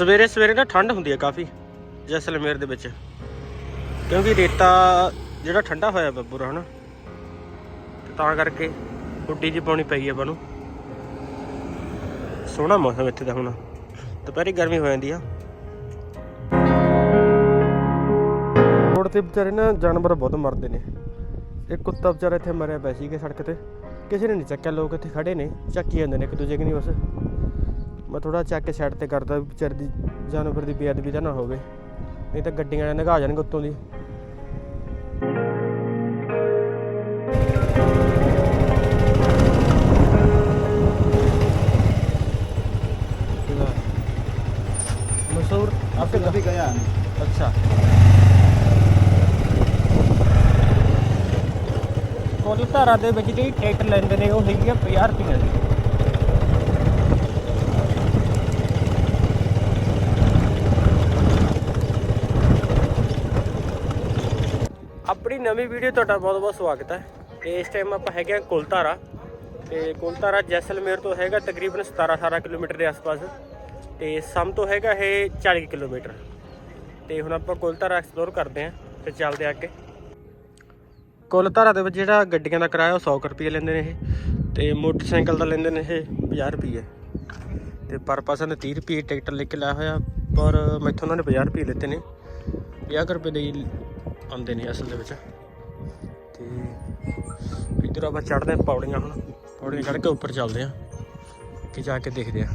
ਸਵੇਰੇ ਸਵੇਰੇ ਨਾ ਠੰਡ ਹੁੰਦੀ ਹੈ ਕਾਫੀ, ਜੈਸਲਮੇਰ ਦੇ ਵਿੱਚ। ਕਿਉਂਕਿ ਰੇਤਾ ਜਿਹੜਾ ਠੰਡਾ ਹੋਇਆ ਵਾ ਬੁਰਾ ਹਨਾ? ਤਾਂ ਕਰਕੇ ਗੁੱਡੀ ਜੀ ਪਾਉਣੀ ਪਈ ਆ ਆਪਾਂ ਨੂੰ। ਸੋਹਣਾ ਮੌਸਮ ਇੱਥੇ ਦਾ ਹੁਣ। ਦੁਪਹਿਰੀ ਗਰਮੀ ਹੋ ਜਾਂਦੀ ਆ। ਰੋਡ ਤੇ ਵਿਚਾਰੇ ਨਾ ਜਾਨਵਰ ਬਹੁਤ ਮਰਦੇ ਨੇ। ਇੱਕ ਕੁੱਤਾ ਵਿਚਾਰਾ ਇੱਥੇ ਮਰਿਆ ਪਿਆ ਸੀਗਾ ਸੜਕ ਤੇ। ਕਿਸੇ ਨੇ ਨਹੀਂ ਚੱਕਿਆ, ਲੋਕ ਇੱਥੇ ਖੜੇ ਨੇ, ਚੱਕੀ ਜਾਂਦੇ ਨੇ ਇੱਕ ਦੂਜੇ ਕਿ ਨਹੀਂ ਬਸ। ਮੈਂ ਥੋੜਾ ਚੱਕ ਕੇ ਸਾਈਡ ਤੇ ਕਰਦਾ ਵੀ ਵਿਚਾਰੇ ਦੀ ਜਾਨਵਰ ਦੀ ਬੇਅਦਬੀ ਤਾਂ ਨਾ ਹੋਵੇ ਨਹੀਂ ਤਾਂ ਗੱਡੀਆਂ ਨੇ ਨਗਾ ਜਾਣਗੇ ਉੱਤੋਂ ਦੀ ਮਸੂਰ ਆਪਕੇ कभी गया ਅੱਛਾ ਕੋਲ ਧਾਰਾ ਦੇ ਵਿੱਚ ਜਿਹੜੀ ਟਿਕਟ ਲੈਂਦੇ ਨੇ ਉਹ ਹੈਗੀ ਆ 50 ਰੁਪਏ ਦੀ ਨਵੀਂ ਵੀਡੀਓ ਤੁਹਾਡਾ ਬਹੁਤ ਬਹੁਤ ਸਵਾਗਤ ਹੈ। ਤੇ ਇਸ ਟਾਈਮ ਆਪਾਂ ਹੈਗੇ ਆ ਕੁਲਧਾਰਾ ਤੇ ਕੁਲਧਾਰਾ ਜੈਸਲਮੇਰ ਤੋਂ ਹੈਗਾ ਤਕਰੀਬਨ 17 18 ਕਿਲੋਮੀਟਰ ਦੇ ਆਸ-ਪਾਸ। ਤੇ ਸਮ ਤੋਂ ਹੈਗਾ ਇਹ 40 ਕਿਲੋਮੀਟਰ। ਤੇ ਹੁਣ ਆਪਾਂ ਕੁਲਧਾਰਾ ਐਕਸਪਲੋਰ ਕਰਦੇ ਆਂ ਤੇ ਚੱਲਦੇ ਆ ਅੱਗੇ। ਕੁਲਧਾਰਾ ਦੇ ਵਿੱਚ ਜਿਹੜਾ ਗੱਡੀਆਂ ਦਾ ਕਿਰਾਇਆ ਉਹ 100 ਕੁ ਰੁਪਏ ਲੈਂਦੇ ਨੇ ਇਹ। ਤੇ ਮੋਟਰਸਾਈਕਲ ਦਾ ਲੈਂਦੇ ਨੇ ਇਹ 50 ਰੁਪਏ। ਤੇ ਪਰ ਪਰਸਨ 30 ਰੁਪਏ ਟਿਕਟ ਲਿਖ ਕੇ ਲਾਇਆ ਹੋਇਆ। ਪਰ ਮੈਥੋਂ ਉਹਨਾਂ ਨੇ 50 ਰੁਪਏ ਲਿੱਤੇ ਨੇ। 50 ਕੁ ਰੁਪਏ ਦੇ ਆਉਂਦੇ ਨੇ ਅਸਲ ਦੇ ਵਿੱਚ। ਤੇ ਇੱਧਰ ਆਪਾਂ ਚੜ੍ਹਦੇ ਹਾਂ ਪੌੜੀਆਂ ਹੁਣ। ਪੌੜੀਆਂ ਚੜ੍ਹ ਕੇ ਉੱਪਰ ਚੱਲਦੇ ਆ ਕਿ ਜਾ ਕੇ ਦੇਖਦੇ ਆ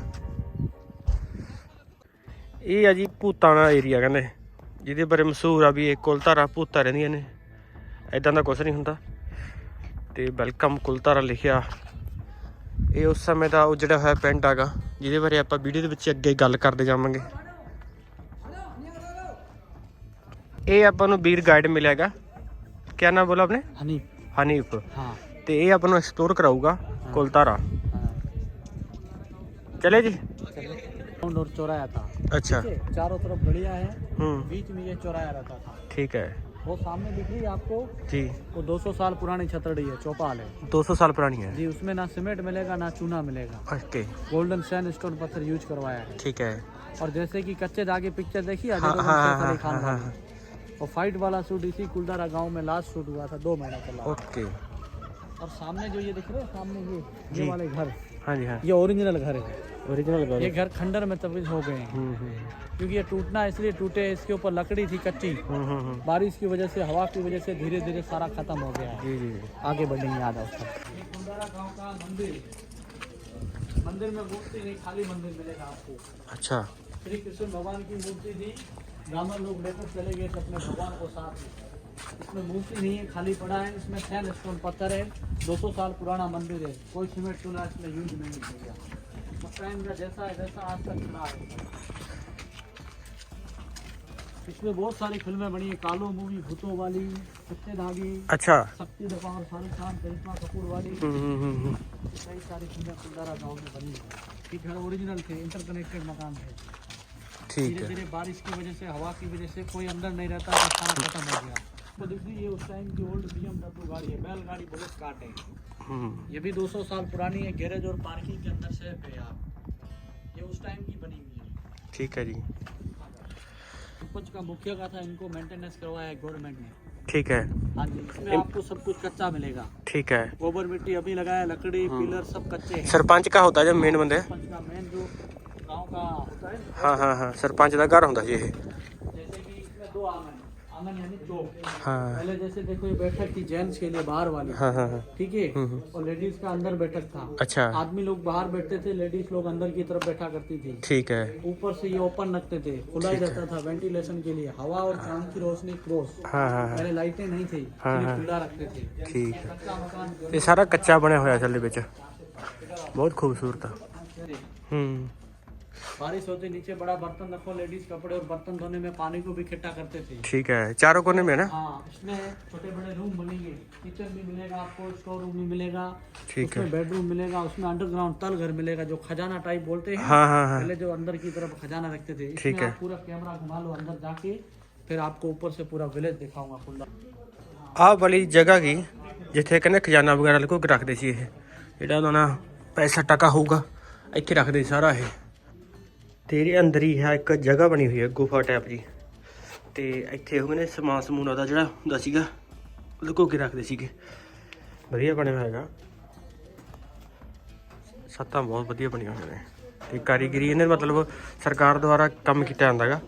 ਇਹ ਆ ਜੀ ਭੂਤਾਂ ਦਾ ਏਰੀਆ ਕਹਿੰਦੇ। ਜਿਹਦੇ ਬਾਰੇ ਮਸ਼ਹੂਰ ਆ ਵੀ ਇਹ ਕੁਲਧਾਰਾ ਭੂਤਾਂ ਰਹਿੰਦੀਆਂ ਨੇ। ਐਦਾਂ ਦਾ ਕੁਝ ਨਹੀਂ ਹੁੰਦਾ। ਤੇ ਵੈਲਕਮ ਕੁਲਧਾਰਾ ਲਿਖਿਆ। ਇਹ ਉਸ ਸਮੇਂ ਦਾ ਉਹ ਜਿਹੜਾ ਹੋਇਆ ਪਿੰਡ ਹੈਗਾ, ਜਿਹਦੇ ਬਾਰੇ ਆਪਾਂ ਵੀਡੀਓ ਦੇ ਵਿੱਚ ਅੱਗੇ ਗੱਲ ਕਰਦੇ ਜਾਵਾਂਗੇ। ਇਹ ਆਪਾਂ ਨੂੰ ਵੀਰ ਗਾਈਡ ਮਿਲੇਗਾ ਕਿਆ ਨਾਮ ਬੋਲਾ ਆਪਨੇ हनी ਹਨੀਫ हाँ ਤੇ ਇਹ ਆਪਾਂ ਨੂੰ ਐਕਸਪਲੋਰ ਕਰਾਊਗਾ ਕੁਲਧਾਰਾ ਚਲੇ ਜੀ राउंड और चौराया था ਅੱਛਾ ठीक है, चारों तरफ गड़िया है ਹੂੰ बीच में ये चौराया रहता था ਠੀਕ ਹੈ वो सामने दिख रही है आपको ਜੀ वो 200 साल पुरानी छतरड़ी है चौपाल है 200 साल पुरानी है जी उसमें ना सीमेंट मिलेगा ना चूना मिलेगा ओके गोल्डन सैंड स्टोन पत्थर यूज करवाया है ठीक है और जैसे कि कच्चे धागे पिक्चर देखी है हाँ, अजय हाँ, देवगन, सैफ हाँ, अली खान हाँ, वाली और फाइट वाला शूट इसी कुलदारा गाँव में लास्ट शूट हुआ था दो महीना चला ओके और सामने जो ये दिख रहे हैं सामने ये ये वाले घर। हाँ जी हाँ। ये ओरिजिनल घर है। ओरिजिनल घर। ये घर खंडर में तब्दील हो गए हैं। हम्म हम्म क्योंकि ये टूटना इसलिए टूटे इसके ऊपर लकड़ी थी कच्ची। हम्म, हम्म हम्म। बारिश की वजह से हवा की वजह से धीरे धीरे सारा खत्म हो गया है। जी जी आगे बढ़ेंगे याद उसका कुंदारा गाँव का मंदिर। मंदिर में मूर्ति नहीं खाली मंदिर मिलेगा आपको। अच्छा। श्री कृष्ण भगवान की मूर्ति थी। ब्राह्मण लोग लेकर चले गए थे अपने भगवान को साथ इसमें मूर्ति नहीं है खाली पड़ा है इसमें सैंड स्टोन पत्थर है 200 साल पुराना मंदिर है। कोई सीमेंट चूना इसमें यूज़ नहीं किया टाइम का जैसा है वैसा आज तक खड़ा है। इसमें बहुत सारी फ़िल्में बनी है कालो मूवी भूतों वाली सच्चे धागे अच्छा। शक्ति दफ़ा और शाहरुख खान करिश्मा कपूर वाली। हम्म हम्म हम्म। कई सारी फ़िल्में कुलदारा गाँव में बनी है। ये घर ओरिजिनल थे इंटरकनेक्टेड मकान थे। ठीक धीरे है। धीरे बारिश की वजह से हवा की वजह से कोई अंदर नहीं रहता बस खाना खत्म हो गया। तो देखिए ये उस टाइम की ओल्ड BMW गाड़ी है बैलगाड़ी बुलेट कार्ट है। हम्म। ये भी 200 साल पुरानी है गैरेज और पार्किंग के अंदर से है आप। ये उस टाइम की बनी हुई है। ठीक है जी। कुछ का मुखिया का था इनको मेंटेनेंस करवाया है गवर्नमेंट ने। ठीक है। हाँ जी इसमें आपको सब कुछ कच्चा मिलेगा। ठीक है। गोबर मिट्टी अभी लगाया लकड़ी पिलर सब कच्चे हैं। सरपंच का होता है जब मेन बंदे। सरपंच का मेन जो हाँ हाँ हाँ सरपंच का घर होंगे जी ये। हाँ। के लिए बाहर हाँ, हाँ, हम्म, हम्म। अच्छा। आदमी लोग बाहर बैठते थे लेडीज़ लोग अंदर की तरफ़ बैठा करती थी। ठीक है। ऊपर से ये ओपन रखते थे खुला ही रहता था वेंटिलेशन के लिए। हवा और चाँद की रोशनी पहले लाइटें नहीं थी खुला रखते थे। ठीक है। ये सारा कच्चा बने हुआ बहुत खूबसूरत। था हम्म। बारिश होती नीचे बड़ा बर्तन रखो लेडीज कपड़े और बर्तन धोने में पानी को भी इकट्ठा करते थे ठीक है चारों कोने में ना हाँ इसमें छोटे बड़े रूम बनेंगे किचन भी मिलेगा आपको स्टोर रूम भी मिलेगा ठीक उसमें बेडरूम मिलेगा उसमें अंडरग्राउंड तल घर मिलेगा जो खजाना टाइप बोलते हैं हाँ हाँ हाँ पहले जो अंदर की तरफ खजाना रखते थे ठीक इसमें है। आप पूरा कैमरा घुमा लो अंदर जाके फिर आपको ऊपर से पूरा विलेज दिखाऊंगा खुला ਆਹ ਵਾਲੀ ਜਗ੍ਹਾ ਕੀ ਜਿੱਥੇ ਕਹਿੰਦੇ ਖਜ਼ਾਨਾ ਵਗੈਰਾ ਲੁਕੋ ਕੇ ਰੱਖਦੇ ਸੀ ਇਹ ਜਿਹੜਾ ਉਹਨਾਂ ਦਾ ਪੈਸਾ ਟਕਾ ਹੋਊਗਾ ਇੱਥੇ ਰੱਖਦੇ ਸੀ ਸਾਰਾ ਇਹ ਤੇ ਇਹਦੇ ਅੰਦਰ ਹੀ ਹੈ ਇੱਕ ਜਗ੍ਹਾ ਬਣੀ ਹੋਈ ਹੈ, ਗੁਫਾ ਟਾਈਪ ਜੀ। ਤੇ ਇੱਥੇ ਉਹ ਨੇ ਸਮਾਨ ਸਮੂਨ ਉਹਦਾ ਜਿਹੜਾ ਹੁੰਦਾ ਸੀਗਾ ਲੁਕੋ ਕੇ ਰੱਖਦੇ ਸੀਗੇ। ਵਧੀਆ ਬਣਿਆ ਹੋਇਆ ਹੈਗਾ। ਸੱਤਾਂ ਬਹੁਤ ਵਧੀਆ ਬਣੀਆਂ ਹੋਈਆਂ ਨੇ। ਤੇ ਕਾਰੀਗਰੀ ਇਹਨੇ ਮਤਲਬ ਸਰਕਾਰ ਦੁਆਰਾ ਕੰਮ ਕੀਤਾ ਜਾਂਦਾ ਹੈਗਾ।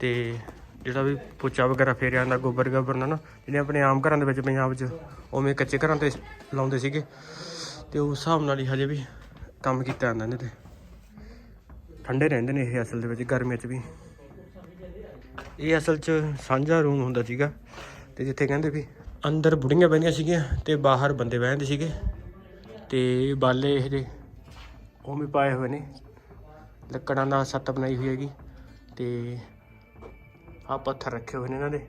ਤੇ ਜਿਹੜਾ ਵੀ ਪੋਚਾ ਵਗੈਰਾ ਫੇਰਿਆ ਜਾਂਦਾ ਗੋਬਰ ਗੋਬਰ ਨਾਲ ਨਾ ਜਿਹਨੇ ਆਪਣੇ ਆਮ ਘਰਾਂ ਦੇ ਵਿੱਚ, ਪੰਜਾਬ 'ਚ ਉਵੇਂ ਕੱਚੇ ਘਰਾਂ ਤੇ ਲਾਉਂਦੇ ਸੀਗੇ। ਤੇ ਉਸ ਹਿਸਾਬ ਨਾਲ ਹੀ ਹਜੇ ਵੀ ਕੰਮ ਕੀਤਾ ਜਾਂਦਾ ਇਹਨੇ ਤੇ। ਠੰਡੇ ਰਹਿੰਦੇ ਨੇ ਇਹ ਅਸਲ ਦੇ ਵਿੱਚ ਗਰਮੀਆਂ 'ਚ ਵੀ। ਇਹ ਅਸਲ 'ਚ ਸਾਂਝਾ ਰੂਮ ਹੁੰਦਾ ਸੀਗਾ ਤੇ ਜਿੱਥੇ ਕਹਿੰਦੇ ਵੀ ਅੰਦਰ ਬੁੜੀਆਂ ਬੈਠੀਆਂ ਸੀਗੀਆਂ ਤੇ ਬਾਹਰ ਬੰਦੇ ਬੈਠਦੇ ਸੀਗੇ ਤੇ ਬਾਲੇ ਇਹ ਜੇ ਉਹ ਵੀ ਪਾਏ ਹੋਏ ਨੇ। ਲੱਕੜਾਂ ਦਾ ਸੱਤ ਬਣਾਈ ਹੋਈ ਹੈਗੀ ਤੇ ਆ ਪੱਥਰ ਰੱਖੇ ਹੋਏ ਨੇ ਇਹਨਾਂ ਦੇ।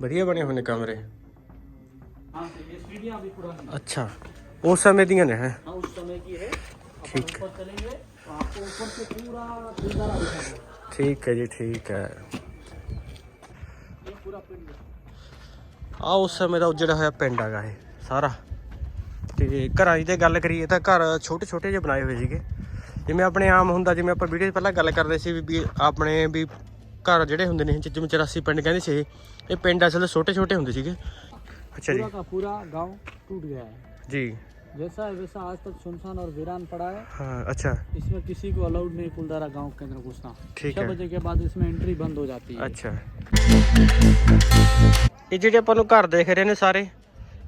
ਵਧੀਆ ਬਣੇ ਹੋਏ ਨੇ ਕਮਰੇ। ਅੱਛਾ ਉਸ ਸਮੇਂ ਦੀਆਂ ਨੇ ਹੈ। है अब ठीक हम ऊपर चलेंगे तो आपको ऊपर से पूरा नजारा दिखाएगा ਠੀਕ ਹੈ ਜੀ ਠੀਕ ਹੈ ये पूरा पिंड है ਆ ਉਸ ਸਮੇਂ ਦਾ ਉਜੜਾ ਹੋਇਆ ਪਿੰਡ ਹੈਗਾ ਇਹ ਸਾਰਾ ਤੇ ਘਰਾਂ ਦੀ ਤੇ ਗੱਲ ਕਰੀਏ ਤਾਂ ਘਰ ਛੋਟੇ ਛੋਟੇ ਜਿਹੇ ਬਣਾਏ ਹੋਏ ਸੀਗੇ ਜਿਵੇਂ ਆਪਣੇ ਆਮ ਹੁੰਦਾ ਜਿਵੇਂ ਆਪਾਂ ਵੀਡੀਓ 'ਚ ਪਹਿਲਾਂ ਗੱਲ ਕਰਦੇ ਸੀ ਵੀ- ਵੀ ਆਪਣੇ ਵੀ ਘਰ ਜਿਹੜੇ ਹੁੰਦੇ ਨੇ ਜਿਵੇਂ 84 ਪਿੰਡ ਕਹਿੰਦੇ ਸੀ ਇਹ। ਇਹ ਪਿੰਡ ਅਸਲ ਛੋਟੇ ਛੋਟੇ ਹੁੰਦੇ ਸੀਗੇ ਅੱਛਾ ਜੀ पूरा का पूरा गांव टूट गया है ਜੀ जैसा है वैसा आज तक सुनसान और वीरान पड़ा है ਹਾਂ ਅੱਛਾ इसमें किसी को अलाउड नहीं कुलदारा गांव के अंदर घुसना ठीक छह है। बजे के बाद इसमें एंट्री बंद हो जाती है ਅੱਛਾ ਇਹ ਜਿਹੜੇ ਆਪਾਂ ਨੂੰ ਘਰ ਦੇਖ ਰਹੇ ਨੇ ਸਾਰੇ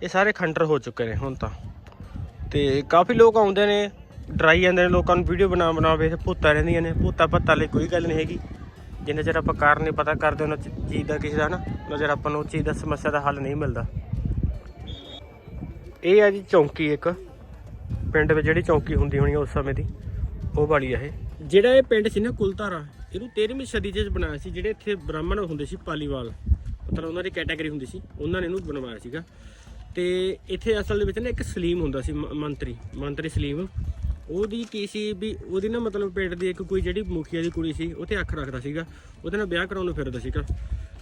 ਇਹ ਸਾਰੇ ਖੰਡਰ ਹੋ ਚੁੱਕੇ ਨੇ ਹੁਣ ਤਾਂ ਤੇ ਕਾਫੀ ਲੋਕ ਆਉਂਦੇ ਨੇ ਡਰਾਈ ਜਾਂਦੇ ਨੇ ਲੋਕਾਂ ਨੂੰ ਵੀਡੀਓ ਬਣਾ ਬਣਾ ਵੇ ਭੂਤਾਂ ਰਹਿੰਦੀਆਂ ਨੇ ਭੂਤਾਂ ਭੱਤਾਂ ਲਈ ਕੋਈ ਗੱਲ ਨਹੀਂ ਹੈਗੀ ਜਿੰਨੇ ਚਿਰ ਆਪਾਂ ਕਾਰਨ ਨਹੀਂ ਪਤਾ ਕਰਦੇ ਉਹਨਾਂ ਚ- ਚੀਜ਼ ਦਾ ਕਿਸੇ ਦਾ ਨਾ ਉਹਨਾਂ ਚਿਰ ਆਪਾਂ ਨੂੰ ਉਹ ਚੀਜ਼ ਦਾ ਸਮੱਸਿਆ ਦਾ ਹੱਲ ਨਹੀਂ ਮਿਲਦਾ ਇਹ ਆ ਜੀ ਚੌਂਕੀ ਇੱਕ। ਪਿੰਡ ਵਿੱਚ ਜਿਹੜੀ ਚੌਂਕੀ ਹੁੰਦੀ ਹੋਣੀ ਉਸ ਸਮੇਂ ਦੀ, ਉਹ ਵਾਲੀ ਆ ਇਹ। ਜਿਹੜਾ ਇਹ ਪਿੰਡ ਸੀ ਨਾ ਕੁਲਤਾਰਾ, ਇਹਨੂੰ 13ਵੀਂ ਸਦੀ 'ਚ ਬਣਾਇਆ ਸੀ, ਜਿਹੜੇ ਇੱਥੇ ਬ੍ਰਾਹਮਣ ਹੁੰਦੇ ਸੀ, ਪਾਲੀਵਾਲ। ਮਤਲਬ ਉਹਨਾਂ ਦੀ ਕੈਟਾਗਰੀ ਹੁੰਦੀ ਸੀ, ਉਹਨਾਂ ਨੇ ਇਹਨੂੰ ਬਣਵਾਇਆ ਸੀਗਾ। ਤੇ ਇੱਥੇ ਅਸਲ ਦੇ ਵਿੱਚ ਨਾ ਇੱਕ ਸਲੀਮ ਹੁੰਦਾ ਸੀ ਮੰਤਰੀ ਮੰਤਰੀ ਸਲੀਮ। ਉਹਦੀ ਕੀ ਸੀ ਵੀ ਉਹਦੀ ਨਾ ਮਤਲਬ ਪਿੰਡ ਦੀ ਇੱਕ ਕੋਈ ਜਿਹੜੀ ਮੁਖੀਆ ਦੀ ਕੁੜੀ ਸੀ, ਉਹ ਤੇ ਅੱਖ ਰੱਖਦਾ ਸੀਗਾ। ਉਹਦੇ ਨਾਲ ਵਿਆਹ ਕਰਾਉਣ ਨੂੰ ਫਿਰਦਾ ਸੀਗਾ।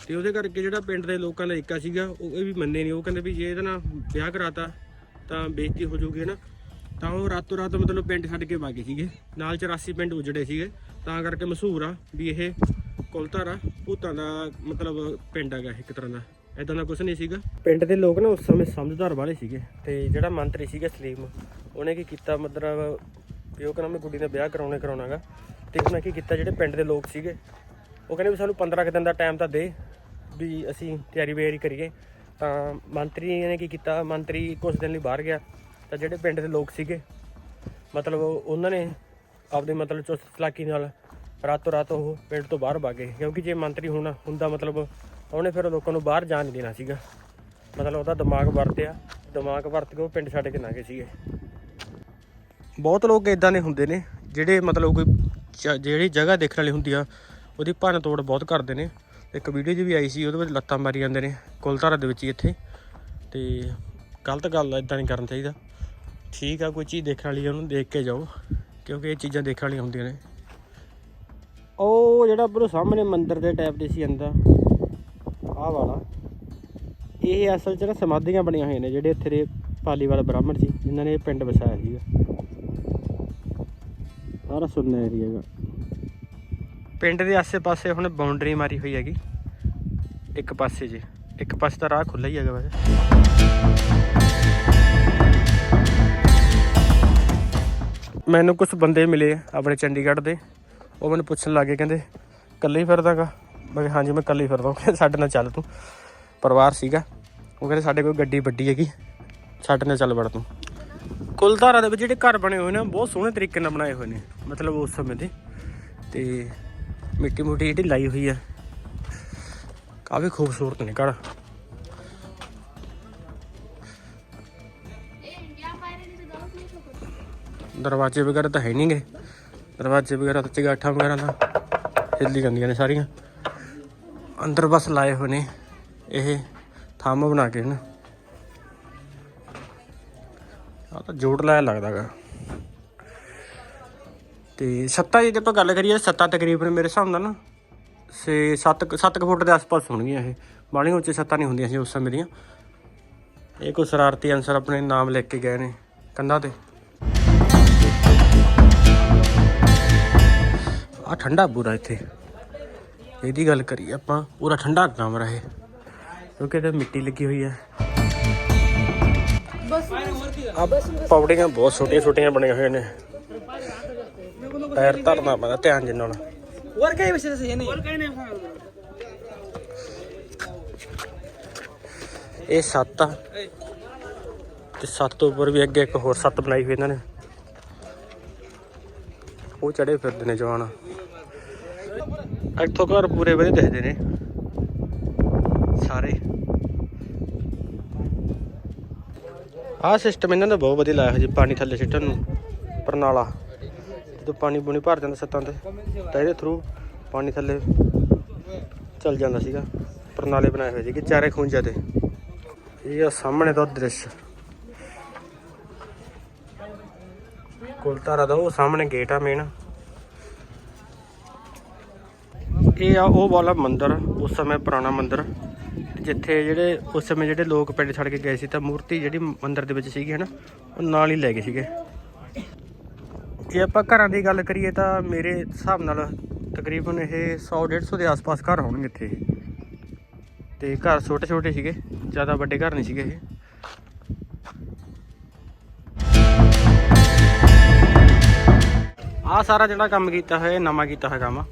ਤੇ ਉਹਦੇ ਕਰਕੇ ਜਿਹੜਾ ਪਿੰਡ ਦੇ ਲੋਕਾਂ ਦਾ ਏਕਾ ਸੀਗਾ, ਉਹ ਇਹ ਵੀ ਮੰਨੇ ਨਹੀਂ ਉਹ ਕਹਿੰਦੇ ਵੀ ਜੇ ਇਹਦੇ ਨਾਲ ਵਿਆਹ ਕਰਾਤਾ ਤਾਂ ਬੇਇੱਜ਼ਤੀ ਹੋ ਜਾਊਗੀ ਨਾ ਤਾਂ ਉਹ ਰਾਤੋਂ ਰਾਤ ਮਤਲਬ ਪਿੰਡ ਛੱਡ ਕੇ ਵਾਗੇ ਸੀਗੇ। ਨਾਲ 84 ਪਿੰਡ ਉਜੜੇ ਸੀਗੇ। ਤਾਂ ਕਰਕੇ ਮਸ਼ਹੂਰ ਆ ਵੀ ਇਹ ਕੁਲਤਾਰਾ ਭੂਤਾਂ ਦਾ ਮਤਲਬ ਪਿੰਡ ਹੈਗਾ ਇੱਕ ਤਰ੍ਹਾਂ ਦਾ। ਐਦਾਂ ਦਾ ਕੁਝ ਨਹੀਂ ਸੀਗਾ। ਪਿੰਡ ਦੇ ਲੋਕ ਨਾ ਉਸ ਸਮੇਂ ਸਮਝਦਾਰ ਵਾਲੇ ਸੀਗੇ ਤੇ ਜਿਹੜਾ ਮੰਤਰੀ ਸੀਗਾ ਸਲੀਮ, ਉਹਨੇ ਕੀ ਕੀਤਾ? ਮਤਲਬ ਵੀ ਉਹ ਕਹਿੰਦਾ ਮੈਂ ਕੁੜੀ ਦਾ ਵਿਆਹ ਕਰਾਉਣੇ ਕਰਾਉਣਾਗਾ ਤੇ ਉਹਨੇ ਕੀ ਕੀਤਾ? ਜਿਹੜੇ ਪਿੰਡ ਦੇ ਲੋਕ ਸੀਗੇ, ਉਹ ਕਹਿੰਦੇ ਵੀ ਸਾਨੂੰ 15 ਕੁ ਦਿਨ ਦਾ ਟਾਈਮ ਤਾਂ ਦੇ ਵੀ ਅਸੀਂ ਤਿਆਰੀ ਬਿਆਰੀ ਕਰੀਏ। ਤਾਂ ਮੰਤਰੀ ਨੇ ਕੀ ਕੀਤਾ? ਮੰਤਰੀ ਕੁਝ ਦਿਨ ਲਈ ਬਾਹਰ ਗਿਆ। ਤਾਂ ਜਿਹੜੇ ਪਿੰਡ ਦੇ ਲੋਕ ਸੀਗੇ, ਮਤਲਬ ਉਹਨਾਂ ਨੇ ਆਪਦੇ ਮਤਲਬ ਚੁਸਤ ਚਲਾਕੀ ਨਾਲ ਰਾਤੋਂ ਰਾਤ ਉਹ ਪਿੰਡ ਤੋਂ ਬਾਹਰ ਭੱਗ ਗਏ। ਕਿਉਂਕਿ ਜੇ ਮੰਤਰੀ ਹੋਣਾ ਹੁੰਦਾ ਮਤਲਬ ਉਹਨੇ ਫਿਰ ਲੋਕਾਂ ਨੂੰ ਬਾਹਰ ਜਾਣ ਨਹੀਂ ਦੇਣਾ ਸੀਗਾ। ਮਤਲਬ ਉਹਦਾ ਦਿਮਾਗ ਵਰਤਿਆ। ਦਿਮਾਗ ਵਰਤ ਕੇ ਉਹ ਪਿੰਡ ਛੱਡ ਕੇ ਨਾ ਗਏ ਸੀਗੇ। ਬਹੁਤ ਲੋਕ ਇਦਾਂ ਦੇ ਹੁੰਦੇ ਨੇ, ਜਿਹੜੇ ਮਤਲਬ ਕੋਈ ਜ- ਜਿਹੜੀ ਜਗ੍ਹਾ ਦੇਖਣ ਵਾਲੀ ਹੁੰਦੀ ਆ, ਉਹਦੀ ਭੰਨ ਤੋੜ ਬਹੁਤ ਕਰਦੇ ਨੇ। ਇੱਕ ਵੀਡੀਓ 'ਚ ਵੀ ਆਈ ਸੀ, ਉਹਦੇ ਵਿੱਚ ਲੱਤਾਂ ਮਾਰੀ ਜਾਂਦੇ ਨੇ ਕੁਲਧਾਰਾ ਦੇ ਵਿੱਚ ਹੀ ਇੱਥੇ। ਤੇ ਗਲਤ ਗੱਲ ਆ ਇਦਾਂ ਨਹੀਂ ਕਰਨਾ ਚਾਹੀਦਾ। ਠੀਕ ਆ, ਕੋਈ ਚੀਜ਼ ਦੇਖਣ ਵਾਲੀ ਉਹਨੂੰ ਦੇਖ ਕੇ ਜਾਓ, ਕਿਉਂਕਿ ਇਹ ਚੀਜ਼ਾਂ ਦੇਖਣ ਵਾਲੀਆਂ ਹੁੰਦੀਆਂ ਨੇ। ਉਹ ਜਿਹੜਾ ਬਰੋ ਸਾਹਮਣੇ ਮੰਦਿਰ ਦੇ ਟਾਈਪ ਦੇ ਸੀ ਅੰਦਰ, ਆਹ ਵਾਲਾ। ਇਹ ਅਸਲ 'ਚ ਨਾ ਸਮਾਧੀਆਂ ਬਣੀਆਂ ਹੋਈਆਂ ਨੇ, ਜਿਹੜੇ ਇੱਥੇ ਦੇ ਪਾਲੀਵਾਲ ਬ੍ਰਾਹਮਣ ਸੀ, ਜਿਨ੍ਹਾਂ ਨੇ ਇਹ ਪਿੰਡ ਵਸਾਇਆ ਸੀਗਾ। ਸਾਰਾ ਸੁਣਨਾ ਏਰੀਆ ਹੈਗਾ। ਪਿੰਡ ਦੇ ਆਸੇ-ਪਾਸੇ ਹੁਣ ਬਾਉਂਡਰੀ ਮਾਰੀ ਹੋਈ ਹੈਗੀ। ਇੱਕ ਪਾਸੇ ਜੀ। ਇੱਕ ਪਾਸੇ ਤਾਂ ਰਾਹ ਖੁੱਲ੍ਹਾ ਹੀ ਹੈਗਾ ਵੈਸੇ। ਮੈਨੂੰ ਕੁਝ ਬੰਦੇ ਮਿਲੇ ਆਪਣੇ ਚੰਡੀਗੜ੍ਹ ਦੇ। ਉਹ ਮੈਨੂੰ ਪੁੱਛਣ ਲੱਗੇ, ਕਹਿੰਦੇ, ਇਕੱਲੇ ਹੀ ਫਿਰਦਾਗਾ? ਮੈਂ ਕਿਹਾ, ਹਾਂਜੀ, ਮੈਂ ਇਕੱਲੇ ਹੀ ਫਿਰਦਾ ਕਹਿੰਦੇ, ਸਾਡੇ ਨਾਲ ਚੱਲ ਤੂੰ। ਪਰਿਵਾਰ ਸੀਗਾ। ਉਹ ਕਹਿੰਦੇ, ਸਾਡੇ ਕੋਲ ਗੱਡੀ ਵੱਡੀ ਹੈਗੀ। ਸਾਡੇ ਨਾਲ ਚੱਲ ਵੜ ਤੂੰ। ਕੁਲਧਾਰਾ ਦੇ ਵਿੱਚ ਜਿਹੜੇ ਘਰ ਬਣੇ ਹੋਏ ਨੇ, ਬਹੁਤ ਸੋਹਣੇ ਤਰੀਕੇ ਨਾਲ ਬਣਾਏ ਹੋਏ ਨੇ। ਮਤਲਬ ਉਸ ਸਮੇਂ ਦੇ। ਤੇ ਮਿੱਟੀ ਮੁੱਟੀ ਜਿਹੜੀ ਲਾਈ ਹੋਈ ਹੈ ਕਾਫੀ ਖੂਬਸੂਰਤ ਨੇ ਘਰ। ਦਰਵਾਜ਼ੇ ਵਗੈਰਾ ਤਾਂ ਹੈ ਨਹੀਂਗੇ ਦਰਵਾਜ਼ੇ ਵਗੈਰਾ ਤਾਂ ਚਗਾਠਾਂ ਵਗੈਰਾ ਤਾਂ ਹਿੱਲੀ ਜਾਂਦੀਆਂ ਨੇ ਸਾਰੀਆਂ। ਅੰਦਰ ਬਸ ਲਾਏ ਹੋਏ ਨੇ ਇਹ ਥੰਮ ਬਣਾ ਕੇ ਨਾ ਆ ਤਾਂ ਜੋੜ ਲਾਇਆ ਲੱਗਦਾਗਾ ਤੇ ਦੀ ਜੇ ਆਪਾਂ ਗੱਲ ਕਰੀਏ ਛੱਤਾਂ ਤਕਰੀਬਨ ਮੇਰੇ ਹਿਸਾਬ ਨਾਲ ਨਾ। ਸੇ 7 7 ਫੁੱਟ ਦੇ ਆਸ-ਪਾਸ ਹੋਣਗੀਆਂ ਇਹ। ਬਾਲੀਆਂ ਉੱਚੇ ਛੱਤਾਂ ਨਹੀਂ ਹੁੰਦੀਆਂ ਸੀ ਉਸ ਸਮੇਂ ਦੀਆਂ। ਇਹ ਕੋਈ ਸ਼ਰਾਰਤੀ ਅਨਸਰ ਆਪਣੇ ਨਾਮ ਲਿਖ ਕੇ ਗਏ ਨੇ ਕੰਧਾਂ ਤੇ। ਆ ਠੰਡਾ ਪੂਰਾ ਇੱਥੇ। ਇਹਦੀ ਗੱਲ ਕਰੀਏ ਆਪਾਂ ਪੂਰਾ ਠੰਡਾ ਕਮਰਾ ਇਹ। ਕਿਉਂਕਿ ਤੇ ਮਿੱਟੀ ਲੱਗੀ ਹੋਈ ਹੈ ਆ ਪੌੜੀਆਂ ਬਹੁਤ ਛੋਟੀਆਂ ਛੋਟੀਆਂ ਬਣੀਆਂ ਹੋਈਆਂ ਨੇ। ਪੈਰ ਧਰਨਾ ਪੈਂਦਾ ਧਿਆਨ ਜਿੰਨਾ ਹੋਰ ਕਈ ਵਿਸ਼ੇ ਸਹੀ ਨਹੀਂ। ਹੋਰ ਕਈ ਨਹੀਂ ਇਹ 7 ਆ। ਤੇ 7 ਉੱਪਰ ਵੀ ਅੱਗੇ ਇੱਕ ਹੋਰ 7 ਬਣਾਈ ਹੋਈ ਇਹਨਾਂ ਨੇ। ਉਹ ਚੜੇ ਫਿਰਦੇ ਨੇ ਜਵਾਨ। ਇੱਥੋਂ ਘਰ ਪੂਰੇ ਵਧੀਆ ਦਿਖਦੇ ਨੇ। ਸਾਰੇ। ਆਹ ਸਿਸਟਮ ਇਹਨਾਂ ਦਾ ਬਹੁਤ ਵਧੀਆ ਲਾਇਆ ਹੋਇਆ ਜੀ ਪਾਣੀ ਥੱਲੇ ਸਿੱਟਣ ਨੂੰ। ਪਰਨਾਲਾ ਜਦੋਂ ਪਾਣੀ ਪੂਣੀ ਭਰ ਜਾਂਦਾ ਛੱਤਾਂ ਤੇ, ਤਾਂ ਇਹਦੇ ਥਰੂ ਪਾਣੀ ਥੱਲੇ ਚੱਲ ਜਾਂਦਾ ਸੀਗਾ। ਪ੍ਰਣਾਲੇ ਬਣਾਏ ਹੋਏ ਸੀਗੇ ਚਾਰੇ ਖੂੰਜਾਂ ਤੇ। ਇਹ ਆ ਸਾਹਮਣੇ ਦਾ ਦ੍ਰਿਸ਼। ਕੁਲਤਾਰਾ ਦਾ ਉਹ ਸਾਹਮਣੇ ਗੇਟ ਆ ਮੇਨ ਇਹ ਆ ਉਹ ਵਾਲਾ ਮੰਦਿਰ, ਉਸ ਸਮੇਂ ਪੁਰਾਣਾ ਮੰਦਿਰ। ਜਿੱਥੇ ਜਿਹੜੇ, ਉਸ ਸਮੇਂ ਜਿਹੜੇ ਲੋਕ ਪਿੰਡ ਛੱਡ ਕੇ ਗਏ ਸੀ ਤਾਂ ਮੂਰਤੀ ਜਿਹੜੀ ਮੰਦਿਰ ਦੇ ਵਿੱਚ ਸੀਗੀ ਹੈ ਨਾ ਉਹ ਨਾਲ ਹੀ ਲੈ ਗਏ ਸੀਗੇ। ਜੇ ਆਪਾਂ ਘਰਾਂ ਦੀ ਗੱਲ ਕਰੀਏ ਤਾਂ ਮੇਰੇ ਹਿਸਾਬ ਨਾਲ ਤਕਰੀਬਨ ਇਹ 100 150 ਦੇ ਆਸ-ਪਾਸ ਘਰ ਹੋਣਗੇ ਇੱਥੇ ਤੇ ਘਰ ਛੋਟੇ ਛੋਟੇ ਸੀਗੇ, ਜ਼ਿਆਦਾ ਵੱਡੇ ਘਰ ਨਹੀਂ ਸੀਗੇ ਇਹ। ਆ ਸਾਰਾ ਜਿਹੜਾ ਕੰਮ ਕੀਤਾ ਹੋਇਆ, ਇਹ ਨਵਾਂ ਕੀਤਾ ਹੋਇਆ ਕੰਮ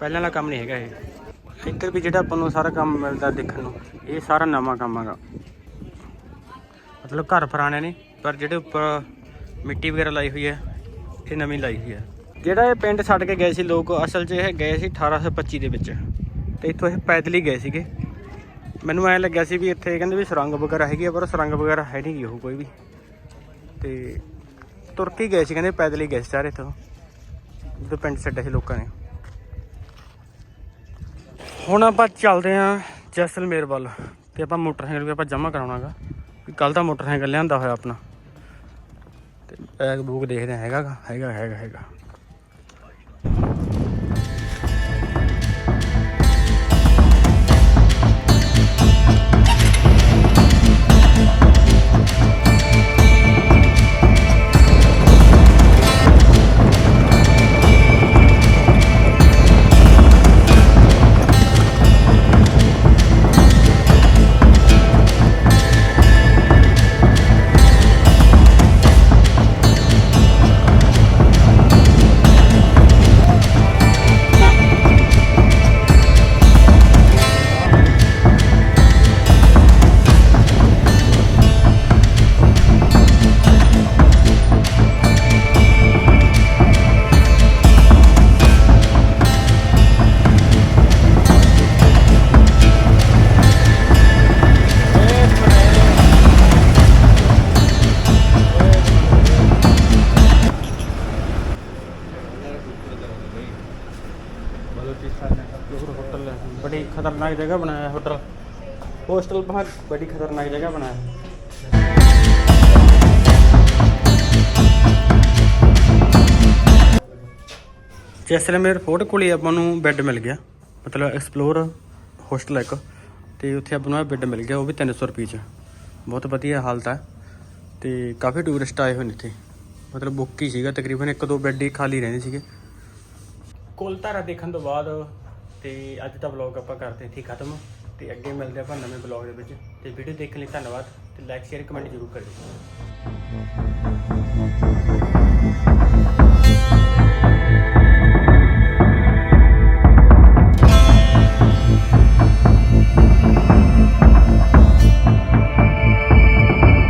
ਪਹਿਲਾਂ ਵਾਲਾ ਕੰਮ ਨਹੀਂ ਹੈਗਾ ਇਹ। ਇੱਧਰ ਵੀ ਜਿਹੜਾ ਆਪਾਂ ਨੂੰ ਸਾਰਾ ਕੰਮ ਮਿਲਦਾ ਦੇਖਣ ਨੂੰ, ਇਹ ਸਾਰਾ ਨਵਾਂ ਕੰਮ ਹੈਗਾ। ਮਤਲਬ ਘਰ ਪੁਰਾਣੇ ਨੇ, ਪਰ ਜਿਹੜੇ ਉੱਪਰ ਮਿੱਟੀ ਵਗੈਰਾ ਲਾਈ ਹੋਈ ਹੈ ਇਹ ਨਵੀਂ ਲਾਈ ਹੋਈ ਹੈ। ਜਿਹੜਾ ਇਹ ਪਿੰਡ ਛੱਡ ਕੇ ਗਏ ਸੀ ਲੋਕ, ਅਸਲ 'ਚ ਇਹ ਗਏ ਸੀ 1825 ਦੇ ਵਿੱਚ। ਤੇ ਇੱਥੋਂ ਇਹ ਪੈਦਲ ਹੀ ਗਏ ਸੀਗੇ। ਮੈਨੂੰ ਐਂ ਲੱਗਿਆ ਸੀ ਵੀ ਇੱਥੇ ਕਹਿੰਦੇ ਵੀ ਸੁਰੰਗ ਵਗੈਰਾ ਹੈਗੀ ਆ, ਪਰ ਸੁਰੰਗ ਵਗੈਰਾ ਹੈ ਨਹੀਂ ਗੀ ਉਹ ਕੋਈ ਵੀ। ਤੇ ਤੁਰ ਕੇ ਗਏ ਸੀ ਕਹਿੰਦੇ, ਪੈਦਲ ਹੀ ਗਏ ਸੀ ਸਾਰੇ ਇੱਥੋਂ। ਜਦੋਂ ਪਿੰਡ ਛੱਡਿਆ ਸੀ ਲੋਕਾਂ ਨੇ। ਹੁਣ ਆਪਾਂ ਚੱਲਦੇ ਆਂ ਜੈਸਲਮੇਰ ਵੱਲ। ਤੇ ਆਪਾਂ ਮੋਟਰਸਾਈਕਲ ਵੀ ਆਪਾਂ ਜਮ੍ਹਾਂ ਕਰਾਉਣਾਗਾ ਵੀ ਕੱਲ ਦਾ ਮੋਟਰਸਾਈਕਲ ਲਿਆਂਦਾ ਹੋਇਆ ਆਪਣਾ। ਤੇ ਬੂਕ ਦੇਖਦੇ ਹਾਂ ਹੈਗਾ ਗਾ? ਹੈਗਾ ਹੈਗਾ ਹੈਗਾ होटल है बड़ी खतरनाक जगह बनाया है होटल हॉस्टल बहुत बड़ी खतरनाक जगह बनाया है ਜੈਸਲਮੇਰ ਫੋਰਟ ਕੋਲੇ ਆਪਾਂ ਨੂੰ ਬੈੱਡ ਮਿਲ ਗਿਆ ਮਤਲਬ ਐਕਸਪਲੋਰ ਹੋਸਟਲ ਇੱਕ ਤੇ ਉੱਥੇ ਆਪਾਂ ਨੂੰ ਬੈੱਡ ਮਿਲ ਗਿਆ ਉਹ ਵੀ 300 ਰੁਪਏ ਚ ਬਹੁਤ ਵਧੀਆ ਹਾਲਤ ਹੈ ਤੇ ਕਾਫੀ ਟੂਰਿਸਟ ਆਏ ਹੋਏ ਨੇ ਇੱਥੇ ਮਤਲਬ ਬੁੱਕ ਹੀ ਸੀਗਾ ਤਕਰੀਬਨ ਇੱਕ ਦੋ ਬੈੱਡ ਹੀ ਖਾਲੀ ਰਹਿੰਦੇ ਸੀਗੇ ਕੋਲਤਾਰਾ ਦੇਖਣ ਤੋਂ ਬਾਅਦ ਤੇ ਅੱਜ ਦਾ ਵਲੌਗ ਆਪਾਂ ਕਰਦੇ ਇੱਥੇ ਖਤਮ। ਤੇ ਅੱਗੇ ਮਿਲਦੇ ਆਪਾਂ ਨਵੇਂ ਵਲੌਗ ਦੇ ਵਿੱਚ। ਤੇ ਵੀਡੀਓ ਦੇਖਣ ਲਈ ਧੰਨਵਾਦ ਤੇ ਲਾਈਕ ਸ਼ੇਅਰ ਕਮੈਂਟ ਜ਼ਰੂਰ ਕਰਿਓ।